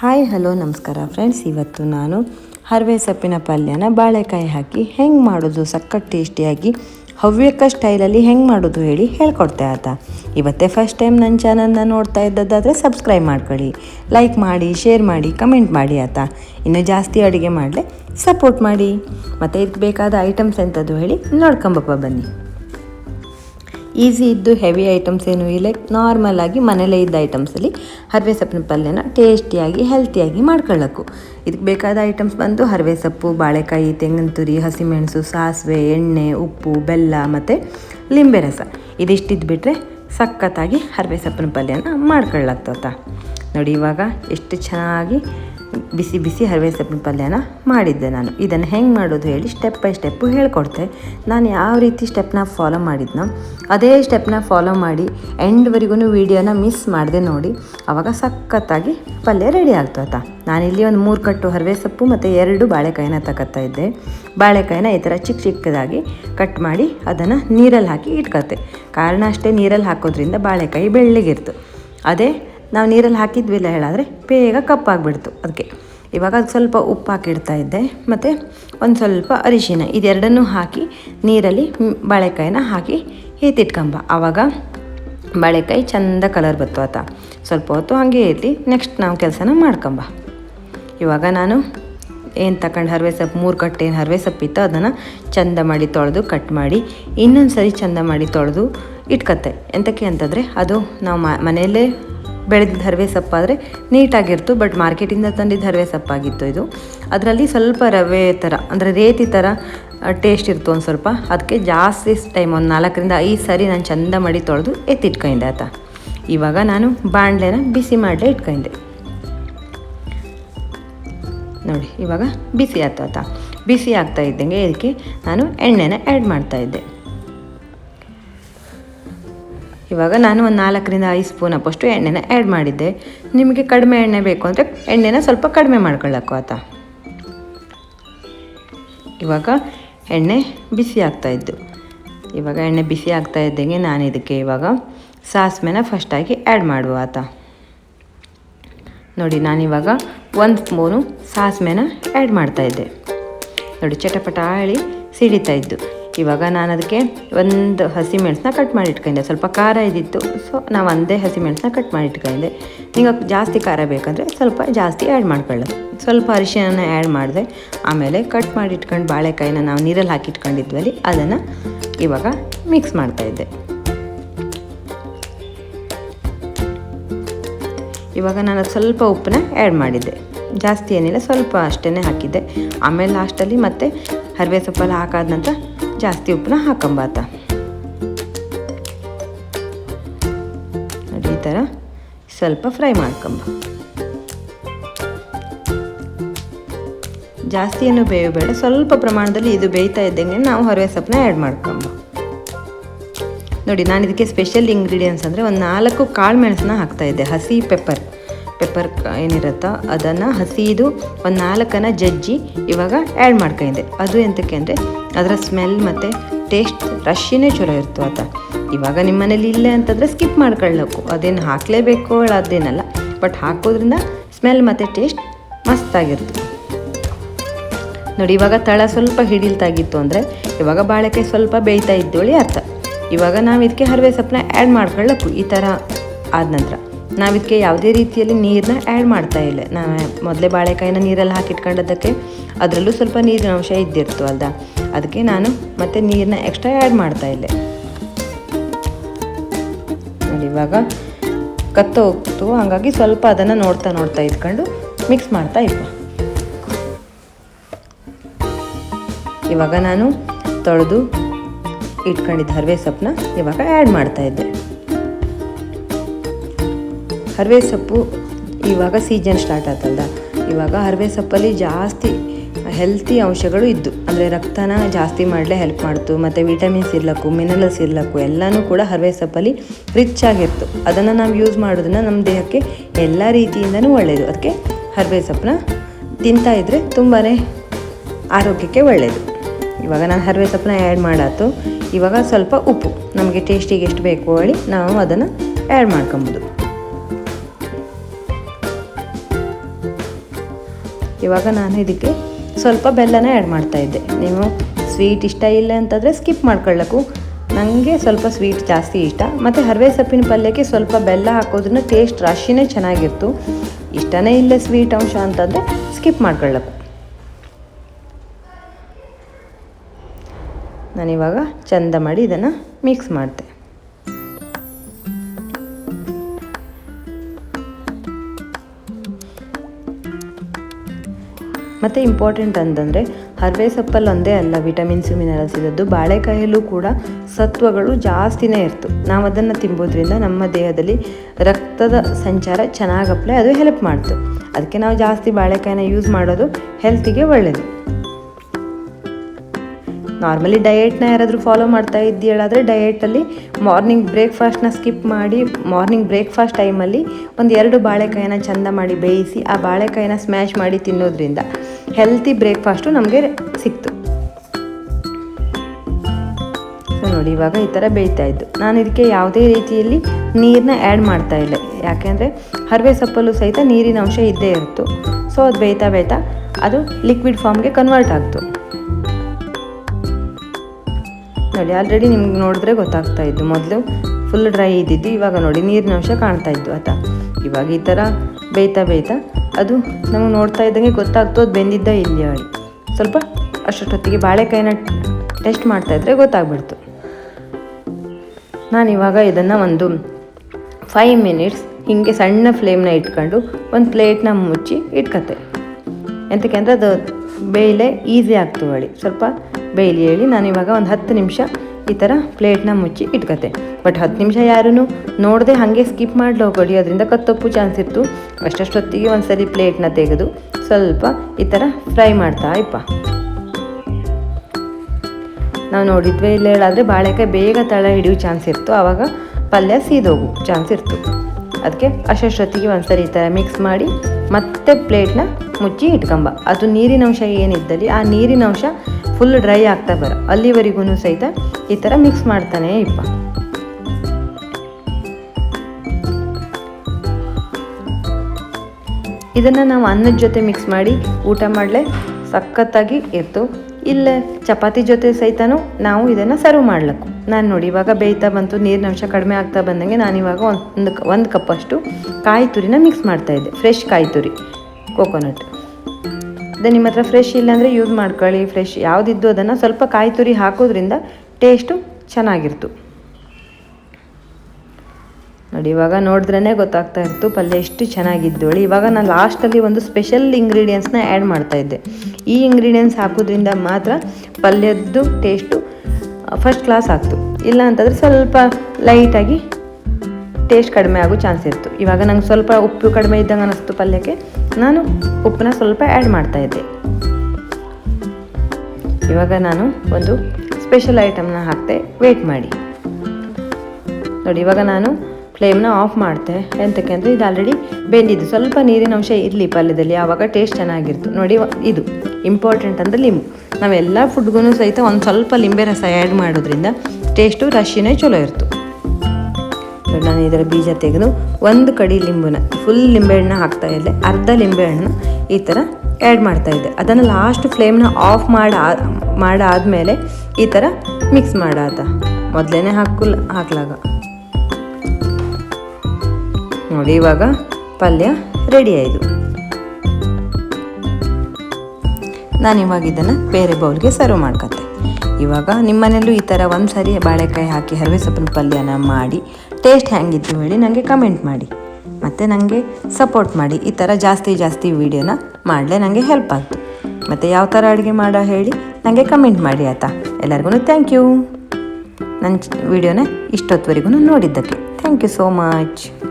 Hi, hello, ನಮಸ್ಕಾರ friends ಇವತ್ತು ನಾನು ಹರವೆ ಸೊಪ್ಪಿನ ಪಲ್ಯನ ಬಾಳೆಕಾಯಿ ಹಾಕಿ ಹೆಂಗೆ ಮಾಡೋದು ಸಕ್ಕತ್ ಟೇಸ್ಟಿಯಾಗಿ, ಹವ್ಯಕ ಸ್ಟೈಲಲ್ಲಿ ಹೆಂಗೆ ಮಾಡೋದು ಹೇಳಿ ಹೇಳ್ಕೊಡ್ತೆ ಆತ. ಇವತ್ತೇ ಫಸ್ಟ್ ಟೈಮ್ ನನ್ನ ಚಾನಲ್ನ ನೋಡ್ತಾ ಇದ್ದದ್ದಾದರೆ ಸಬ್ಸ್ಕ್ರೈಬ್ ಮಾಡ್ಕೊಳ್ಳಿ. ಲೈಕ್ ಮಾಡಿ ಶೇರ್ ಮಾಡಿ ಕಮೆಂಟ್ ಮಾಡಿ ಆತ. ಇನ್ನೂ ಜಾಸ್ತಿ ಅಡುಗೆ ಮಾಡಲೆ ಸಪೋರ್ಟ್ ಮಾಡಿ. ಮತ್ತು ಇದಕ್ಕೆ ಬೇಕಾದ ಐಟಮ್ಸ್ ಎಂಥದ್ದು ಹೇಳಿ ನೋಡ್ಕೊಂಬಪ್ಪ ಬನ್ನಿ. ಈಸಿ ಇದ್ದು ಹೆವಿ ಐಟಮ್ಸ್ ಏನೂ ಇಲ್ಲ. ನಾರ್ಮಲ್ ಆಗಿ ಮನೇಲೇ ಇದ್ದ ಐಟಮ್ಸಲ್ಲಿ ಹರವೆ ಸೊಪ್ಪಿನ ಪಲ್ಯನ ಟೇಸ್ಟಿಯಾಗಿ ಹೆಲ್ತಿಯಾಗಿ ಮಾಡ್ಕೊಳ್ಳೋಕು. ಇದಕ್ಕೆ ಬೇಕಾದ ಐಟಮ್ಸ್ ಬಂದು ಹರವೆ ಸೊಪ್ಪು ಬಾಳೆಕಾಯಿ, ತೆಂಗಿನ ತುರಿ, ಹಸಿಮೆಣಸು, ಸಾಸಿವೆ, ಎಣ್ಣೆ, ಉಪ್ಪು, ಬೆಲ್ಲ ಮತ್ತು ಲಿಂಬೆ ರಸ. ಇದಿಷ್ಟಿದ್ದು ಬಿಟ್ಟರೆ ಸಖತ್ತಾಗಿ ಹರವೆ ಸೊಪ್ಪಿನ ಪಲ್ಯನ ಮಾಡ್ಕೊಳ್ಳಾಗ್ತದ ನೋಡಿ ಇವಾಗ ಎಷ್ಟು ಚೆನ್ನಾಗಿ ಬಿಸಿ ಬಿಸಿ ಹರಿವೆ ಸೊಪ್ಪಿನ ಪಲ್ಯನ ಮಾಡಿದ್ದೆ ನಾನು. ಇದನ್ನು ಹೆಂಗೆ ಮಾಡೋದು ಹೇಳಿ ಸ್ಟೆಪ್ ಬೈ ಸ್ಟೆಪ್ಪು ಹೇಳ್ಕೊಡ್ತೆ. ನಾನು ಯಾವ ರೀತಿ ಸ್ಟೆಪ್ನ ಫಾಲೋ ಮಾಡಿದ್ನೋ, ಅದೇ ಸ್ಟೆಪ್ನ ಫಾಲೋ ಮಾಡಿ ಎಂಡ್ವರೆಗೂ ವೀಡಿಯೋನ ಮಿಸ್ ಮಾಡದೆ ನೋಡಿ ಆವಾಗ ಸಖತ್ತಾಗಿ ಪಲ್ಯ ರೆಡಿ ಆಗ್ತದ ನಾನಿಲ್ಲಿ ಒಂದು ಮೂರು ಕಟ್ಟು ಹರಿವೆ ಸೊಪ್ಪು ಮತ್ತು ಎರಡು ಬಾಳೆಕಾಯಿನ ತಗೋತಾ ಇದ್ದೆ. ಬಾಳೆಕಾಯಿನ ಈ ಥರ ಚಿಕ್ಕ ಚಿಕ್ಕದಾಗಿ ಕಟ್ ಮಾಡಿ ಅದನ್ನು ನೀರಲ್ಲಿ ಹಾಕಿ ಇಟ್ಕೊತೆ ಕಾರಣ ಅಷ್ಟೇ ನೀರಲ್ಲಿ ಹಾಕೋದ್ರಿಂದ ಬಾಳೆಕಾಯಿ ಬೆಳ್ಳಗಿರ್ತು. ಅದೇ ನಾವು ನೀರಲ್ಲಿ ಹಾಕಿದ್ವಿಲ್ಲ ಹೇಳಾದರೆ ಬೇಗ ಕಪ್ಪಾಗಿಬಿಡ್ತು ಅದಕ್ಕೆ. ಇವಾಗ ಅದು ಸ್ವಲ್ಪ ಉಪ್ಪು ಹಾಕಿಡ್ತಾ ಇದ್ದೆ. ಮತ್ತು ಒಂದು ಸ್ವಲ್ಪ ಅರಿಶಿನ ಇದೆರಡನ್ನೂ ಹಾಕಿ ನೀರಲ್ಲಿ ಬಾಳೆಕಾಯಿನ ಹಾಕಿ ಹೀತಿಟ್ಕಂಬ ಆವಾಗ ಬಾಳೆಕಾಯಿ ಚಂದ ಕಲರ್ ಬತ್ತು ಆತ. ಸ್ವಲ್ಪ ಹೊತ್ತು ಹಾಗೆ ಐತಿ ನೆಕ್ಸ್ಟ್ ನಾವು ಕೆಲಸನ ಮಾಡ್ಕೊಂಬ. ಇವಾಗ ನಾನು ಏನು ತಗೊಂಡು ಹರವೆ ಸೊಪ್ಪು, ಮೂರು ಕಟ್ಟು ಏನು ಹರವೆ ಸೊಪ್ಪಿತ್ತು ಅದನ್ನು ಚಂದ ಮಾಡಿ ತೊಳೆದು ಕಟ್ ಮಾಡಿ ಇನ್ನೊಂದು ಸರಿ ಚಂದ ಮಾಡಿ ತೊಳೆದು ಇಟ್ಕತ್ತೆ. ಎಂತಕ್ಕೆ ಅಂತಂದರೆ ಅದು ನಾವು ಮನೆಯಲ್ಲೇ ಬೆಳೆದಿದ್ದ ಹರವೆ ಸೊಪ್ಪಾದರೆ ನೀಟಾಗಿರ್ತು ಬಟ್ ಮಾರ್ಕೆಟಿಂದ ತಂದಿದ್ದ ಹರವೆ ಸೊಪ್ಪಾಗಿತ್ತು ಇದು. ಅದರಲ್ಲಿ ಸ್ವಲ್ಪ ರವೆ ಥರ ಅಂದರೆ ರೇತಿ ಥರ ಟೇಸ್ಟ್ ಇರ್ತು ಒಂದು ಸ್ವಲ್ಪ. ಅದಕ್ಕೆ ಜಾಸ್ತಿ ಟೈಮ್ ಒಂದು ನಾಲ್ಕರಿಂದ ಐದು ಸಾರಿ ನಾನು ಚಂದ ಮಾಡಿ ತೊಳೆದು ಎತ್ತಿಟ್ಕೊಂಡೆ ಆತ. ಇವಾಗ ನಾನು ಬಾಣಲೆನ ಬಿಸಿ ಮಾಡಲೇ ಇಟ್ಕೊಂಡೆ. ನೋಡಿ, ಇವಾಗ ಬಿಸಿ ಆತ ಬಿಸಿ ಆಗ್ತಾ ಇದ್ದಂಗೆ ಇದಕ್ಕೆ ನಾನು ಎಣ್ಣೆನ ಆ್ಯಡ್ ಮಾಡ್ತಾ ಇದ್ದೆ. ಇವಾಗ ನಾನು ಒಂದು ನಾಲ್ಕರಿಂದ ಐದು ಸ್ಪೂನ್ ಅಪ್ಪಷ್ಟು ಎಣ್ಣೆನ ಆ್ಯಡ್ ಮಾಡಿದ್ದೆ. ನಿಮಗೆ ಕಡಿಮೆ ಎಣ್ಣೆ ಬೇಕು ಅಂದರೆ ಎಣ್ಣೆನ ಸ್ವಲ್ಪ ಕಡಿಮೆ ಮಾಡ್ಕೊಳ್ಳೋಕ್ಕೂ ಆತ. ಇವಾಗ ಎಣ್ಣೆ ಬಿಸಿ ಆಗ್ತಾ ಇದ್ದು. ಇವಾಗ ಎಣ್ಣೆ ಬಿಸಿ ಆಗ್ತಾ ಇದ್ದಂಗೆ ನಾನು ಇದಕ್ಕೆ ಇವಾಗ ಸಾಸಿವೆನ ಫಸ್ಟಾಗಿ ಆ್ಯಡ್ ಮಾಡುವ, ಆತ. ನೋಡಿ ನಾನಿವಾಗ ಒಂದು ಸ್ಪೂನು ಸಾಸಿವೆನ ಆ್ಯಡ್ ಮಾಡ್ತಾಯಿದ್ದೆ ನೋಡಿ, ಚಟಪಟ ಆಳಿ ಸಿಡಿತಾ ಇದ್ದು. ಇವಾಗ ನಾನು ಅದಕ್ಕೆ ಒಂದು ಹಸಿಮೆಣಸನ್ನ ಕಟ್ ಮಾಡಿ ಇಟ್ಕೊಂಡೆ ಸ್ವಲ್ಪ ಖಾರ ಇದ್ದಿತ್ತು ಸೊ ನಾವು ಒಂದೇ ಹಸಿಮೆಣಸನ್ನ ಕಟ್ ಮಾಡಿ ಇಟ್ಕೊಂಡೆ ನಿಮಗೆ ಜಾಸ್ತಿ ಖಾರ ಬೇಕಂದರೆ ಸ್ವಲ್ಪ ಜಾಸ್ತಿ ಆ್ಯಡ್ ಮಾಡ್ಕೊಳ್ಳೋದು. ಸ್ವಲ್ಪ ಅರಿಶಿನ ಆ್ಯಡ್ ಮಾಡಿದೆ. ಆಮೇಲೆ ಕಟ್ ಮಾಡಿ ಇಟ್ಕೊಂಡು ಬಾಳೆಕಾಯಿನ ನಾವು ನೀರಲ್ಲಿ ಹಾಕಿ ಇಟ್ಕೊಂಡಿದ್ವಲ್ಲಿ ಅದನ್ನು ಇವಾಗ ಮಿಕ್ಸ್ ಮಾಡ್ತಾಯಿದ್ದೆ ಇವಾಗ ನಾನು ಸ್ವಲ್ಪ ಉಪ್ಪನ್ನ ಆ್ಯಡ್ ಮಾಡಿದ್ದೆ. ಜಾಸ್ತಿ ಏನಿಲ್ಲ, ಸ್ವಲ್ಪ ಅಷ್ಟೇ ಹಾಕಿದ್ದೆ. ಆಮೇಲೆ ಲಾಸ್ಟಲ್ಲಿ ಮತ್ತೆ ಹರಿವೆ ಸೊಪ್ಪೆಲ್ಲ ಹಾಕಾದ ನಂತರ ಜಾಸ್ತಿ ಉಪ್ಪನ್ನ ಹಾಕೊಂಬಾತ. ಈ ಥರ ಸ್ವಲ್ಪ ಫ್ರೈ ಮಾಡ್ಕೊಂಬ. ಜಾಸ್ತಿ ಏನು ಬೇಯಬೇಡ, ಸ್ವಲ್ಪ ಪ್ರಮಾಣದಲ್ಲಿ ಇದು ಬೇಯ್ತಾ ಇದ್ದಂಗೆ ನಾವು ಹರಿವೆ ಸೊಪ್ಪನ್ನ ಆ್ಯಡ್ ಮಾಡ್ಕೊಂಬ. ನೋಡಿ, ನಾನು ಇದಕ್ಕೆ ಸ್ಪೆಷಲ್ ಇಂಗ್ರೀಡಿಯೆಂಟ್ಸ್ ಅಂದರೆ ಒಂದು ನಾಲ್ಕು ಕಾಳು ಮೆಣಸನ್ನ ಹಾಕ್ತಾಯಿದ್ದೆ ಹಸಿ ಪೆಪ್ಪರ್ ಪೆಪ್ಪರ್ ಏನಿರುತ್ತೋ ಅದನ್ನು ಹಸಿದು ಒಂದು ನಾಲ್ಕನ್ನು ಜಜ್ಜಿ ಇವಾಗ ಆ್ಯಡ್ ಮಾಡ್ಕೊಂಡಿದ್ದೆ ಅದು ಎಂತಕ್ಕೆ ಅಂದರೆ ಅದರ ಸ್ಮೆಲ್ ಮತ್ತು ಟೇಸ್ಟ್ ರಶ್ಶಿನೇ ಚಲೋ ಇರ್ತು ಆತ. ಇವಾಗ ನಿಮ್ಮ ಮನೇಲಿ ಇಲ್ಲೇ ಅಂತಂದರೆ ಸ್ಕಿಪ್ ಮಾಡ್ಕೊಳ್ಳೋಕು. ಅದೇನು ಹಾಕಲೇಬೇಕು ಅದೇನಲ್ಲ. ಬಟ್ ಹಾಕೋದ್ರಿಂದ ಸ್ಮೆಲ್ ಮತ್ತು ಟೇಸ್ಟ್ ಮಸ್ತಾಗಿರ್ತು. ನೋಡಿ, ಇವಾಗ ತಳ ಸ್ವಲ್ಪ ಹಿಡಿಲ್ತಾಗಿತ್ತು ಅಂದರೆ ಇವಾಗ ಬಾಳೆಕಾಯಿ ಸ್ವಲ್ಪ ಬೇಯ್ತಾ ಇದ್ದೋಳಿ ಅರ್ಥ. ಇವಾಗ ನಾವು ಇದಕ್ಕೆ ಹರವೆ ಸೊಪ್ಪನ್ನ ಆ್ಯಡ್ ಮಾಡ್ಕೊಳ್ಳೋಕು ಈ ಥರ ಆದ ನಂತರ. ನಾವು ಇದಕ್ಕೆ ಯಾವುದೇ ರೀತಿಯಲ್ಲಿ ನೀರನ್ನ ಆ್ಯಡ್ ಮಾಡ್ತಾ ಇಲ್ಲ. ನಾವು ಮೊದಲೇ ಬಾಳೆಕಾಯಿನ ನೀರಲ್ಲಿ ಹಾಕಿಟ್ಕೊಂಡದಕ್ಕೆ ಅದರಲ್ಲೂ ಸ್ವಲ್ಪ ನೀರಿನ ಅಂಶ ಇದ್ದಿರ್ತು ಅಲ್ದ? ಅದಕ್ಕೆ ನಾನು ಮತ್ತೆ ನೀರನ್ನ ಎಕ್ಸ್ಟ್ರಾ ಆ್ಯಡ್ ಮಾಡ್ತಾ ಇಲ್ಲೆ. ನೋಡಿ, ಇವಾಗ ಕತ್ತು ಹೋಗ್ತು. ಹಾಗಾಗಿ ಸ್ವಲ್ಪ ಅದನ್ನು ನೋಡ್ತಾ ನೋಡ್ತಾ ಇದ್ಕೊಂಡು ಮಿಕ್ಸ್ ಮಾಡ್ತಾ ಇಲ್ಲ ಇವಾಗ ನಾನು ತೊಳೆದು ಇಟ್ಕೊಂಡಿದ್ದ ಹರ್ವೆ ಸೊಪ್ಪನ್ನ ಇವಾಗ ಆ್ಯಡ್ ಮಾಡ್ತಾ ಇದ್ದೆ. ಹರವೆ ಸೊಪ್ಪು ಇವಾಗ ಸೀಸನ್ ಸ್ಟಾರ್ಟ್ ಆಯ್ತಲ್ಲ ಇವಾಗ ಹರವೆ ಸೊಪ್ಪಲ್ಲಿ ಜಾಸ್ತಿ ಹೆಲ್ತಿ ಅಂಶಗಳು ಇದ್ದು. ಅಂದರೆ ರಕ್ತನ ಜಾಸ್ತಿ ಮಾಡಲೇ ಹೆಲ್ಪ್ ಮಾಡ್ತು. ಮತ್ತು ವಿಟಮಿನ್ಸ್ ಇರ್ಲಕ್ಕು ಮಿನರಲ್ಸ್ ಇರ್ಲಕ್ಕು ಎಲ್ಲನೂ ಕೂಡ ಹರವೆ ಸೊಪ್ಪಲ್ಲಿ ರಿಚ್ ಆಗಿರ್ತು. ಅದನ್ನು ನಾವು ಯೂಸ್ ಮಾಡೋದನ್ನು ನಮ್ಮ ದೇಹಕ್ಕೆ ಎಲ್ಲ ರೀತಿಯಿಂದನೂ ಒಳ್ಳೆಯದು ಅದಕ್ಕೆ ಹರವೆ ಸೊಪ್ಪನ್ನ ತಿಂತಾ ಇದ್ದರೆ ತುಂಬಾ ಆರೋಗ್ಯಕ್ಕೆ ಒಳ್ಳೆಯದು ಇವಾಗ ನಾನು ಹರವೆ ಸೊಪ್ಪನ್ನ ಆ್ಯಡ್ ಮಾಡಾತು. ಇವಾಗ ಸ್ವಲ್ಪ ಉಪ್ಪು. ನಮಗೆ ಟೇಸ್ಟಿಗೆ ಎಷ್ಟು ಬೇಕು ಹೇಳಿ ನಾವು ಅದನ್ನು ಆ್ಯಡ್ ಮಾಡ್ಕೊಬೋದು. ಇವಾಗ ನಾನು ಇದಕ್ಕೆ ಸ್ವಲ್ಪ ಬೆಲ್ಲನ ಆ್ಯಡ್ ಮಾಡ್ತಾ ಇದ್ದೆ. ನೀವು ಸ್ವೀಟ್ ಇಷ್ಟ ಇಲ್ಲ ಅಂತಂದರೆ ಸ್ಕಿಪ್ ಮಾಡ್ಕೊಳ್ಳೋಕ್ಕೂ ನನಗೆ ಸ್ವಲ್ಪ ಸ್ವೀಟ್ ಜಾಸ್ತಿ ಇಷ್ಟ. ಮತ್ತು ಹರವೆ ಸೊಪ್ಪಿನ ಪಲ್ಯಕ್ಕೆ ಸ್ವಲ್ಪ ಬೆಲ್ಲ ಹಾಕೋದ್ರಿಂದ ಟೇಸ್ಟ್ ರಾಶಿನೇ ಚೆನ್ನಾಗಿತ್ತು ಇಷ್ಟನೇ ಇಲ್ಲ ಸ್ವೀಟ್ ಅಂಶ ಅಂತಂದರೆ ಸ್ಕಿಪ್ ಮಾಡ್ಕೊಳ್ಳಕ್ಕು. ನಾನಿವಾಗ ಚಂದ ಮಾಡಿ ಇದನ್ನು ಮಿಕ್ಸ್ ಮಾಡಿದೆ ಮತ್ತು ಇಂಪಾರ್ಟೆಂಟ್ ಅಂತಂದರೆ ಹರ್ವೆ ಸೊಪ್ಪಲ್ಲಿ ಒಂದೇ ಅಲ್ಲ ವಿಟಮಿನ್ಸು ಮಿನರಲ್ಸ್ ಇರೋದು ಬಾಳೆಕಾಯಲ್ಲೂ ಕೂಡ ಸತ್ವಗಳು ಜಾಸ್ತಿನೇ ಇರ್ತು. ನಾವು ಅದನ್ನು ತಿಂಬೋದ್ರಿಂದ ನಮ್ಮ ದೇಹದಲ್ಲಿ ರಕ್ತದ ಸಂಚಾರ ಚೆನ್ನಾಗಪ್ಲೆ, ಅದು ಹೆಲ್ಪ್ ಮಾಡ್ತು. ಅದಕ್ಕೆ ನಾವು ಜಾಸ್ತಿ ಬಾಳೆಕಾಯಿನ ಯೂಸ್ ಮಾಡೋದು ಹೆಲ್ತಿಗೆ ಒಳ್ಳೆಯದು ನಾರ್ಮಲಿ ಡಯೆಟ್ನ ಯಾರಾದರೂ ಫಾಲೋ ಮಾಡ್ತಾ ಇದ್ದೀಳಾದರೆ ಡಯೆಟಲ್ಲಿ ಮಾರ್ನಿಂಗ್ ಬ್ರೇಕ್ಫಾಸ್ಟ್ನ ಸ್ಕಿಪ್ ಮಾಡಿ ಮಾರ್ನಿಂಗ್ ಬ್ರೇಕ್ಫಾಸ್ಟ್ ಟೈಮಲ್ಲಿ ಒಂದು ಎರಡು ಬಾಳೆಕಾಯಿನ ಚಂದ ಮಾಡಿ ಬೇಯಿಸಿ, ಆ ಬಾಳೆಕಾಯಿನ ಸ್ಮ್ಯಾಶ್ ಮಾಡಿ ತಿನ್ನೋದ್ರಿಂದ ಹೆಲ್ತಿ ಬ್ರೇಕ್ಫಾಸ್ಟು ನಮಗೆ ಸಿಕ್ತು. ನೋಡಿ, ಇವಾಗ ಈ ಥರ ಬೇಯ್ತಾ ಇದ್ದು. ನಾನು ಇದಕ್ಕೆ ಯಾವುದೇ ರೀತಿಯಲ್ಲಿ ನೀರನ್ನ ಆ್ಯಡ್ ಮಾಡ್ತಾ ಇಲ್ಲ. ಯಾಕೆಂದರೆ ಹರವೆ ಸೊಪ್ಪಲ್ಲೂ ಸಹಿತ ನೀರಿನ ಅಂಶ ಇದ್ದೇ ಇತ್ತು ಸೊ ಅದು ಬೇಯ್ತಾ ಬೇಯ್ತಾ ಅದು ಲಿಕ್ವಿಡ್ ಫಾರ್ಮ್ಗೆ ಕನ್ವರ್ಟ್ ಆಗ್ತು. ನೋಡಿ ಆಲ್ರೆಡಿ ನಿಮ್ಗೆ ನೋಡಿದ್ರೆ ಗೊತ್ತಾಗ್ತಾ ಇದ್ದು. ಮೊದಲು ಫುಲ್ ಡ್ರೈ ಇದ್ದಿದ್ದು, ಇವಾಗ ನೋಡಿ, ನೀರಿನ ಅಂಶ ಕಾಣ್ತಾ ಇದ್ದು ಆತ ಇವಾಗ ಈ ಥರ ಬೇಯ್ತಾ ಬೇಯ್ತಾ ಅದು ನಮಗೆ ನೋಡ್ತಾ ಇದ್ದಂಗೆ ಗೊತ್ತಾಗ್ತು, ಅದು ಬೆಂದಿದ್ದ ಇಲ್ಲಿ ಹೇಳಿ ಸ್ವಲ್ಪ ಅಷ್ಟೊತ್ತಿಗೆ ಬಾಳೆಕಾಯಿನ ಟೆಸ್ಟ್ ಮಾಡ್ತಾ ಇದ್ರೆ ಗೊತ್ತಾಗ್ಬಿಡ್ತು. ನಾನು ಇವಾಗ ಇದನ್ನು ಒಂದು ಫೈವ್ ಮಿನಿಟ್ಸ್ ಹೀಗೆ ಸಣ್ಣ ಫ್ಲೇಮ್ನ ಇಟ್ಕೊಂಡು ಒಂದು ಪ್ಲೇಟ್ನ ಮುಚ್ಚಿ ಇಟ್ಕತ್ತೆ ಎಂತಕ್ಕೆ ಅಂದರೆ ಅದು ಬೇಯಲೆ ಈಸಿ ಆಗ್ತು ಹೇಳಿ. ಸ್ವಲ್ಪ ಬೇಯಲಿ ಹೇಳಿ ನಾನು ಇವಾಗ ಒಂದು ಹತ್ತು ನಿಮಿಷ ಈ ಥರ ಪ್ಲೇಟ್ನ ಮುಚ್ಚಿ ಇಟ್ಕತೆ. ಬಟ್ ಹತ್ತು ನಿಮಿಷ ಯಾರೂ ನೋಡದೆ ಹಾಗೆ ಸ್ಕಿಪ್ ಮಾಡಲು ಹೋಗಬೇಡಿ ಅದರಿಂದ ಕತ್ತಪ್ಪು ಚಾನ್ಸ್ ಇತ್ತು. ಅಷ್ಟಷ್ಟೊತ್ತಿಗೆ ಒಂದು ಸರಿ ಪ್ಲೇಟ್ನ ತೆಗೆದು ಸ್ವಲ್ಪ ಈ ಥರ ಫ್ರೈ ಮಾಡ್ತಾ ಇಪ್ಪ. ನಾವು ನೋಡಿದ್ವಿ ಇಲ್ಲ ಹೇಳಾದರೆ ಬಾಳೆಕಾಯಿ ಬೇಗ ತಳ ಹಿಡಿಯೋ ಚಾನ್ಸ್ ಇತ್ತು. ಆವಾಗ ಪಲ್ಯ ಸೀದೋಗು ಚಾನ್ಸ್ ಇತ್ತು. ಅದಕ್ಕೆ ಅಷ್ಟೊತ್ತಿಗೆ ಒಂದ್ಸರಿ ಈ ಥರ ಮಿಕ್ಸ್ ಮಾಡಿ ಮತ್ತೆ ಪ್ಲೇಟ್ನ ಮುಚ್ಚಿ ಇಟ್ಕೊಂಬ. ಅದು ನೀರಿನ ಅಂಶ ಏನಿದ್ದಲ್ಲಿ ಆ ನೀರಿನ ಅಂಶ ಫುಲ್ ಡ್ರೈ ಆಗ್ತಾ ಬರ. ಅಲ್ಲಿವರೆಗೂ ಸಹಿತ ಈ ಥರ ಮಿಕ್ಸ್ ಮಾಡ್ತಾನೆ ಇಪ್ಪ. ಇದನ್ನು ನಾವು ಅನ್ನದ ಜೊತೆ ಮಿಕ್ಸ್ ಮಾಡಿ ಊಟ ಮಾಡಲೇ ಸಖತ್ತಾಗಿ ಇರ್ತು. ಇಲ್ಲ ಚಪಾತಿ ಜೊತೆ ಸಹಿತನೂ ನಾವು ಇದನ್ನು ಸರ್ವ್ ಮಾಡ್ಲಕ್ಕು. ನಾನು ನೋಡಿ ಇವಾಗ ಬೇಯ್ತಾ ಬಂತು, ನೀರಿನ ಅಂಶ ಕಡಿಮೆ ಆಗ್ತಾ ಬಂದಂಗೆ ನಾನಿವಾಗ ಒಂದು ಒಂದು ಕಪ್ಪಷ್ಟು ಕಾಯಿ ತುರಿನ ಮಿಕ್ಸ್ ಮಾಡ್ತಾಯಿದ್ದೆ ಫ್ರೆಶ್ ಕಾಯಿ ತುರಿ ಕೋಕೋನಟ್ ಅದೇ ನಿಮ್ಮ ಹತ್ರ ಫ್ರೆಶ್ ಇಲ್ಲಾಂದರೆ ಯೂಸ್ ಮಾಡ್ಕೊಳ್ಳಿ. ಫ್ರೆಶ್ ಯಾವುದಿದ್ದು ಅದನ್ನು ಸ್ವಲ್ಪ ಕಾಯಿ ತುರಿ ಹಾಕೋದ್ರಿಂದ ಟೇಸ್ಟು ಚೆನ್ನಾಗಿರ್ತು. ನೋಡಿ, ಇವಾಗ ನೋಡಿದ್ರೇ ಗೊತ್ತಾಗ್ತಾ ಇತ್ತು ಪಲ್ಯ ಎಷ್ಟು ಚೆನ್ನಾಗಿದ್ದೋಳಿ ಇವಾಗ ನಾನು ಲಾಸ್ಟಲ್ಲಿ ಒಂದು ಸ್ಪೆಷಲ್ ಇಂಗ್ರೀಡಿಯೆಂಟ್ಸ್ನ ಆ್ಯಡ್ ಮಾಡ್ತಾ ಇದ್ದೆ. ಈ ಇಂಗ್ರೀಡಿಯೆಂಟ್ಸ್ ಹಾಕೋದ್ರಿಂದ ಮಾತ್ರ ಪಲ್ಯದ್ದು ಟೇಸ್ಟು ಫಸ್ಟ್ ಕ್ಲಾಸ್ ಆಗ್ತು. ಇಲ್ಲ ಅಂತಂದರೆ ಸ್ವಲ್ಪ ಲೈಟಾಗಿ ಟೇಸ್ಟ್ ಕಡಿಮೆ ಆಗೋ ಚಾನ್ಸ್ ಇತ್ತು. ಇವಾಗ ನಂಗೆ ಸ್ವಲ್ಪ ಉಪ್ಪು ಕಡಿಮೆ ಇದ್ದಂಗೆ ಅನ್ನಿಸ್ತು ಪಲ್ಯಕ್ಕೆ. ನಾನು ಉಪ್ಪನ್ನ ಸ್ವಲ್ಪ ಆ್ಯಡ್ ಮಾಡ್ತಾ ಇದ್ದೆ. ಇವಾಗ ನಾನು ಒಂದು ಸ್ಪೆಷಲ್ ಐಟಮ್ನ ಹಾಕ್ತೆ ವೇಟ್ ಮಾಡಿ. ನೋಡಿ, ಇವಾಗ ನಾನು ಫ್ಲೇಮ್ನ ಆಫ್ ಮಾಡ್ತೆ. ಎಂತಕ್ಕೆ ಅಂದರೆ ಇದು ಆಲ್ರೆಡಿ ಬೆಂದಿದ್ದು. ಸ್ವಲ್ಪ ನೀರಿನ ಅಂಶ ಇರಲಿ ಪಲ್ಯದಲ್ಲಿ. ಆವಾಗ ಟೇಸ್ಟ್ ಚೆನ್ನಾಗಿರ್ತು. ನೋಡಿ, ಇದು ಇಂಪಾರ್ಟೆಂಟ್ ಅಂದರೆ ಲಿಂಬು. ನಾವೆಲ್ಲ ಫುಡ್ಗೂ ಸಹಿತ ಒಂದು ಸ್ವಲ್ಪ ಲಿಂಬೆ ರಸ ಆ್ಯಡ್ ಮಾಡೋದ್ರಿಂದ ಟೇಸ್ಟು ರಶಿನೇ ಚಲೋ ಇರ್ತು. ನಾನು ಇದರ ಬೀಜ ತೆಗೆದು ಒಂದು ಕಡಿ ಲಿಂಬುನ ಫುಲ್ ಲಿಂಬೆಹಣ್ಣು ಹಾಕ್ತಾ ಇದ್ದೆ. ಅರ್ಧ ಲಿಂಬೆಹಣ್ಣು ಈ ಥರ ಆ್ಯಡ್ ಮಾಡ್ತಾ ಇದ್ದೆ. ಅದನ್ನು ಲಾಸ್ಟ್ ಫ್ಲೇಮ್ನ ಆಫ್ ಮಾಡಿ, ಮಾಡಾದಮೇಲೆ ಈ ಥರ ಮಿಕ್ಸ್ ಮಾಡಾದ ಮೊದಲೇ ಹಾಕು ಹಾಕ್ಲಾಗ. ನೋಡಿ, ಇವಾಗ ಪಲ್ಯ ರೆಡಿ ಆಯಿತು ನಾನು ಇವಾಗ ಇದನ್ನು ಬೇರೆ ಬೌಲ್ಗೆ ಸರ್ವ್ ಮಾಡ್ಕೊತೆ ಇವಾಗ ನಿಮ್ಮನೆಯಲ್ಲೂ ಈ ಥರ ಒಂದು ಸಾರಿ ಬಾಳೆಕಾಯಿ ಹಾಕಿ ಹರವೆ ಸೊಪ್ಪಿನ ಪಲ್ಯನ ಮಾಡಿ ಟೇಸ್ಟ್ ಹೇಗಿತ್ತು ಹೇಳಿ ನನಗೆ ಕಮೆಂಟ್ ಮಾಡಿ. ಮತ್ತು ನನಗೆ ಸಪೋರ್ಟ್ ಮಾಡಿ. ಈ ಥರ ಜಾಸ್ತಿ ಜಾಸ್ತಿ ವೀಡಿಯೋನ ಮಾಡಲೇ ನನಗೆ ಹೆಲ್ಪ್ ಆಗ್ತು ಮತ್ತು ಯಾವ ಥರ ಅಡುಗೆ ಮಾಡೋ ಹೇಳಿ ನನಗೆ ಕಮೆಂಟ್ ಮಾಡಿ ಆಯ್ತಾ? ಎಲ್ಲರಿಗೂ ಥ್ಯಾಂಕ್ ಯು ನನ್ನ ವೀಡಿಯೋನ ಇಷ್ಟೊತ್ತುವರೆಗೂ ನೋಡಿದ್ದಕ್ಕೆ ಥ್ಯಾಂಕ್ ಯು ಸೋ ಮಚ್